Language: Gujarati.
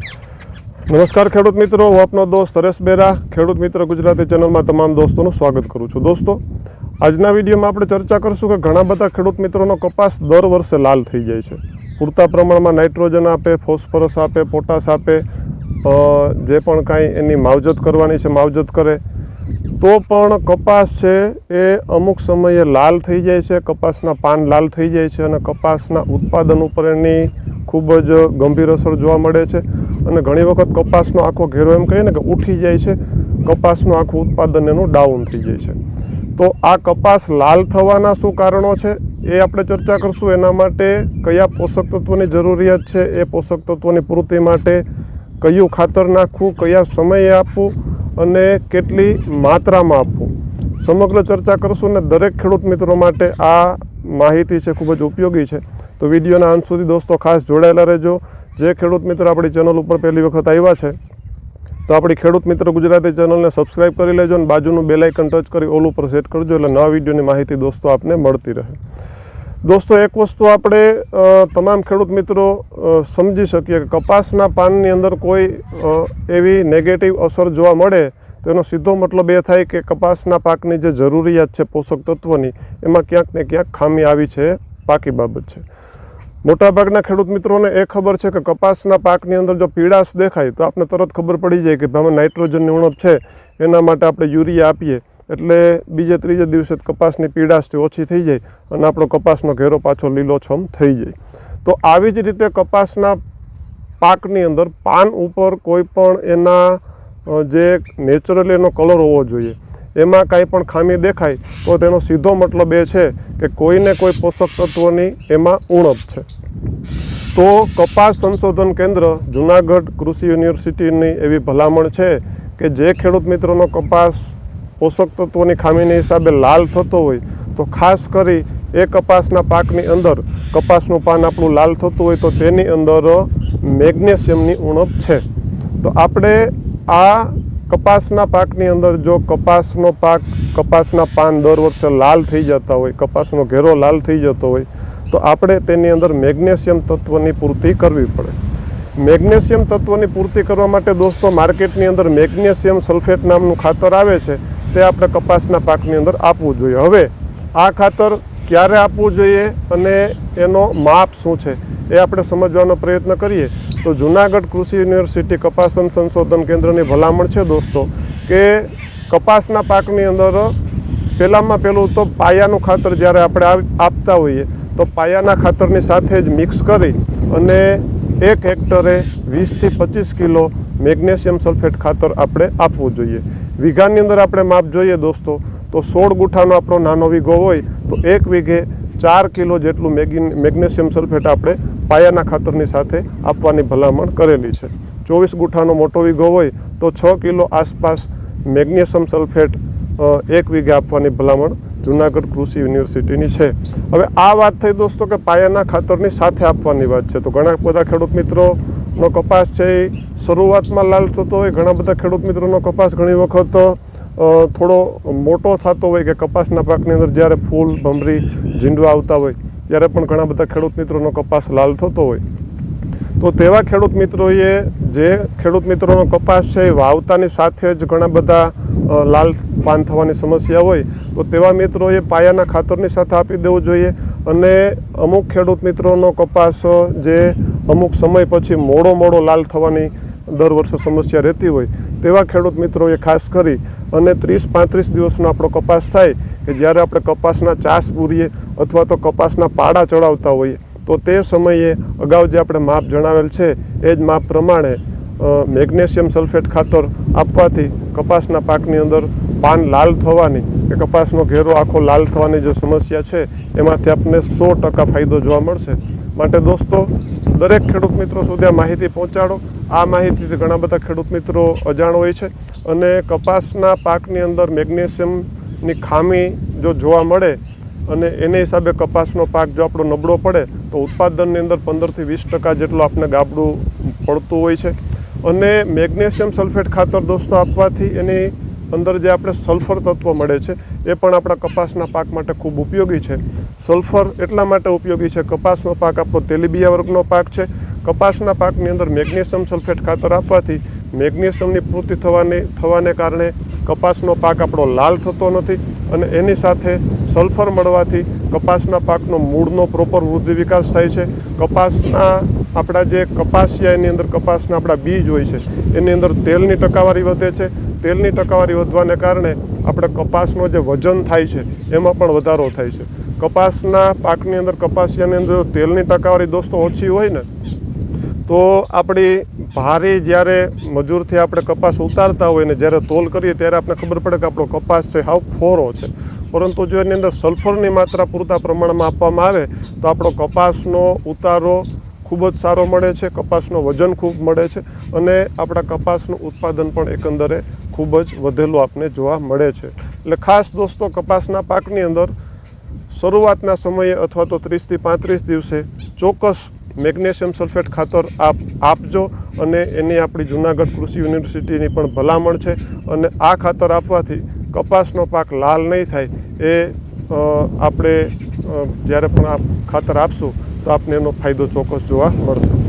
નમસ્કાર ખેડૂત મિત્રો, હું આપનો દોસ્ત હરેશ બેરા. ખેડૂત મિત્ર ગુજરાતી ચેનલમાં તમામ દોસ્તોનું સ્વાગત કરું છું. દોસ્તો, આજના વિડીયોમાં આપણે ચર્ચા કરીશું કે ઘણા બધા ખેડૂત મિત્રોનો કપાસ દર વર્ષે લાલ થઈ જાય છે. પૂરતા પ્રમાણમાં નાઇટ્રોજન આપે, ફોસ્ફરસ આપે, પોટાશ આપે જે પણ કાંઈ એની માવજત કરવાની છે, માવજત કરે. તો પણ કપાસ છે એ અમુક સમયે લાલ થઈ જાય છે, કપાસના પાન લાલ થઈ જાય છે અને કપાસના ઉત્પાદન ઉપર એની ખૂબ જ ગંભીર અસર જોવા મળે છે. અને ઘણી વખત કપાસનો આખો ઘેરો એમ કહીએ ને કે ઉઠી જાય છે, કપાસનું આખું ઉત્પાદન એનું ડાઉન થઈ જાય છે. તો આ કપાસ લાલ થવાના શું કારણો છે? એ આપણે ચર્ચા કરશું. એના માટે કયા પોષક તત્વોની જરૂરિયાત છે? એ પોષક તત્વોની પૂર્તિ માટે કયું ખાતર નાખવું? કયા સમયે આપવું? અને કેટલી માત્રામાં આપવું? સમગ્ર ચર્ચા કરશું ને દરેક ખેડૂત મિત્રો માટે આ માહિતી છે, ખૂબ જ ઉપયોગી છે. તો વિડીયોના અંત સુધી દોસ્તો ખાસ જોડાયેલા રહેજો. જે ખેડૂત મિત્ર આપણી ચેનલ ઉપર પહેલી વખત આવ્યા છે, તો આપણી ખેડૂત મિત્ર ગુજરાતી ચેનલને સબસ્ક્રાઇબ કરી લેજો અને બાજુનું બેલાઇકન ટચ કરી ઓલ ઉપર સેટ કરજો એટલે નવા વિડીયોની માહિતી દોસ્તો આપને મળતી રહે. દોસ્તો એક વસ્તુ આપણે તમામ ખેડૂત મિત્રો સમજી શકીએ કે કપાસના પાનની અંદર કોઈ એવી નેગેટિવ અસર જોવા મળે તેનો સીધો મતલબ એ થાય કે કપાસના પાકની જે જરૂરિયાત છે પોષક તત્વોની, એમાં ક્યાંક ને ક્યાંક ખામી આવી છે, પાકી બાબત છે. મોટાભાગના ખેડૂત મિત્રોને એ ખબર છે કે કપાસના પાકની અંદર જો પીળાશ દેખાય, તો આપણે તરત ખબર પડી જાય કે ભાઈ નાઇટ્રોજનની ઉણપ છે. એના માટે આપણે યુરિયા આપીએ. એટલે બીજે ત્રીજે દિવસે કપાસની પીળાશથી ઓછી થઈ જાય અને આપણો કપાસનો ઘેરો પાછો લીલોછમ થઈ જાય. તો આવી જ રીતે કપાસના પાકની અંદર પાન ઉપર કોઈ પણ એના જે નેચરલી એનો કલર હોવો જોઈએ. એમાં કાંઈ પણ ખામી દેખાય, તો તેનો સીધો મતલબ એ છે કે કોઈને કોઈ પોષક તત્વોની એમાં ઉણપ છે. તો કપાસ સંશોધન કેન્દ્ર જુનાગઢ કૃષિ યુનિવર્સિટીની એવી ભલામણ છે કે જે ખેડૂત મિત્રોનો કપાસ પોષક તત્વોની ખામીને હિસાબે લાલ થતો હોય, તો ખાસ કરી એ કપાસના પાકની અંદર કપાસનું પાન આપણું લાલ થતું હોય, તો તેની અંદર મેગ્નેશિયમની ઉણપ છે. તો આપણે આ કપાસના પાકની અંદર જો કપાસનો પાક, કપાસના પાન દર વર્ષે લાલ થઈ જતા હોય, કપાસનો ઘેરો લાલ થઈ જતો હોય, તો આપણે તેની અંદર મેગ્નેશિયમ તત્વની પૂર્તિ કરવી પડે. મેગ્નેશિયમ તત્વની પૂર્તિ કરવા માટે દોસ્તો માર્કેટની અંદર મેગ્નેશિયમ સલ્ફેટ નામનું ખાતર આવે છે, તે આપણે કપાસના પાકની અંદર આપવું જોઈએ. હવે, આ ખાતર ક્યારે આપવું જોઈએ અને એનો માપ શું છે, એ આપણે સમજવાનો પ્રયત્ન કરીએ. તો જુનાગઢ કૃષિ યુનિવર્સિટી કપાસન સંશોધન કેન્દ્રની ભલામણ છે દોસ્તો, કે કપાસના પાકની અંદર પહેલાંમાં પહેલું તો પાયાનું ખાતર જ્યારે આપણે આપતા હોઈએ, તો પાયાના ખાતરની સાથે જ મિક્સ કરી અને એક હેક્ટરે વીસથી પચીસ કિલો મેગ્નેશિયમ સલ્ફેટ ખાતર આપણે આપવું જોઈએ. વીઘાની અંદર આપણે માપ જોઈએ દોસ્તો, તો સોળ ગુઠાનો આપણો નાનો વીઘો હોય, તો એક વીઘે ચાર કિલો જેટલું મેગી, મેગ્નેશિયમ સલ્ફેટ આપણે પાયાના ખાતરની સાથે આપવાની ભલામણ કરેલી છે. ચોવીસ ગુઠાનો મોટો વીઘો હોય તો છ કિલો આસપાસ મેગ્નેશિયમ સલ્ફેટ એક વીઘે આપવાની ભલામણ જુનાગઢ કૃષિ યુનિવર્સિટીની છે. હવે આ વાત થઈ દોસ્તો કે પાયાના ખાતરની સાથે આપવાની વાત છે. તો ઘણા બધા ખેડૂત મિત્રોનો કપાસ છે એ શરૂઆતમાં લાલ થતો હોય, ઘણા બધા ખેડૂત મિત્રોનો કપાસ ઘણી વખત થોડો મોટો થતો હોય કે કપાસના પાકની અંદર જ્યારે ફૂલ, ભમરી, ઝીંડવા આવતા હોય ત્યારે પણ ઘણા બધા ખેડૂત મિત્રોનો કપાસ લાલ થતો હોય, તો તેવા ખેડૂત મિત્રોએ જે ખેડૂત મિત્રોનો કપાસ છે એ વાવતાની સાથે જ ઘણા બધા લાલ પાન થવાની સમસ્યા હોય, તો તેવા મિત્રોએ પાયાના ખાતરની સાથે આપી દેવું જોઈએ અને અમુક ખેડૂત મિત્રોનો કપાસ જે અમુક સમય પછી મોડો મોડો લાલ થવાની દર વર્ષે સમસ્યા રહેતી હોય, તેવા ખેડૂત મિત્રોએ ખાસ કરી અને ત્રીસ પાંત્રીસ દિવસનો આપણો કપાસ થાય કે જ્યારે આપણે કપાસના ચાસ બુરીએ અથવા તો કપાસના પાડા ચડાવતા હોઈએ, તો તે સમયે અગાઉ જે આપણે માપ જણાવેલ છે, એ જ માપ પ્રમાણે મેગ્નેશિયમ સલ્ફેટ ખાતર આપવાથી કપાસના પાકની અંદર પાન લાલ થવાની, કે કપાસનો ઘેરો આખો લાલ થવાની જે સમસ્યા છે, એમાંથી આપને સો ટકા ફાયદો જોવા મળશે. માટે દોસ્તો, દરેક ખેડૂત મિત્રો સુધી આ માહિતી પહોંચાડો. આ માહિતીથી ઘણા બધા ખેડૂત મિત્રો અજાણ હોય છે. અને કપાસના પાકની અંદર મેગ્નેશિયમની ખામી જો જોવા મળે અને એને હિસાબે કપાસનો પાક જો આપણો નબળો પડે તો ઉત્પાદનની અંદર પંદરથી વીસ ટકા જેટલું આપણે ગાબડું પડતું હોય છે. અને મેગ્નેશિયમ સલ્ફેટ ખાતર દોસ્તો આપવાથી એની અંદર જે આપણે સલ્ફર તત્વ મળે છે, એ પણ આપણા કપાસના પાક માટે ખૂબ ઉપયોગી છે. સલ્ફર એટલા માટે ઉપયોગી છે, કપાસનો પાક આપણો તેલીબિયા વર્ગનો પાક છે. કપાસના પાકની અંદર મેગ્નેશિયમ સલ્ફેટ ખાતર આપવાથી મેગ્નેશિયમની પૂર્તિ થવાને થવાને કારણે કપાસનો પાક આપણો લાલ થતો નથી અને એની સાથે સલ્ફર મળવાથી કપાસના પાકનો મૂળનો પ્રોપર વૃદ્ધિ વિકાસ થાય છે. કપાસના આપણા જે કપાસિયા, એની અંદર કપાસના આપણા બીજ હોય છે, એની અંદર તેલની ટકાવારી વધે છે. તેલની ટકાવારી વધવાને કારણે આપણે કપાસનો જે વજન થાય છે, એમાં પણ વધારો થાય છે. કપાસના પાકની અંદર, કપાસિયાની અંદર તેલની ટકાવારી દોસ્તો ઓછી હોય ને, તો આપણી ભારે જ્યારે મજૂરથી આપણે કપાસ ઉતારતા હોય ને, જ્યારે તોલ કરીએ, ત્યારે આપણે ખબર પડે કે આપણો કપાસ છે, હાવ ફોરો છે. પરંતુ જો એની અંદર સલ્ફરની માત્રા પૂરતા પ્રમાણમાં આપવામાં આવે, તો આપણો કપાસનો ઉતારો ખૂબ જ સારો મળે છે, કપાસનો વજન ખૂબ મળે છે અને આપણા કપાસનું ઉત્પાદન પણ એકંદરે ખૂબ જ વધેલું આપને જોવા મળે છે. એટલે ખાસ દોસ્તો, કપાસના પાકની અંદર શરૂઆતના સમયે અથવા તો ત્રીસથી પાંત્રીસ દિવસે ચોક્કસ મેગ્નેશિયમ સલ્ફેટ ખાતર આપ, આપજો અને એની આપણી જુનાગઢ કૃષિ યુનિવર્સિટીની પણ ભલામણ છે અને આ ખાતર આપવાથી કપાસનો પાક લાલ નહીં થાય એ આપણે જ્યારે પણ આ ખાતર આપશું, તો આપને એનો ફાયદો ચોક્કસ જોવા મળશે.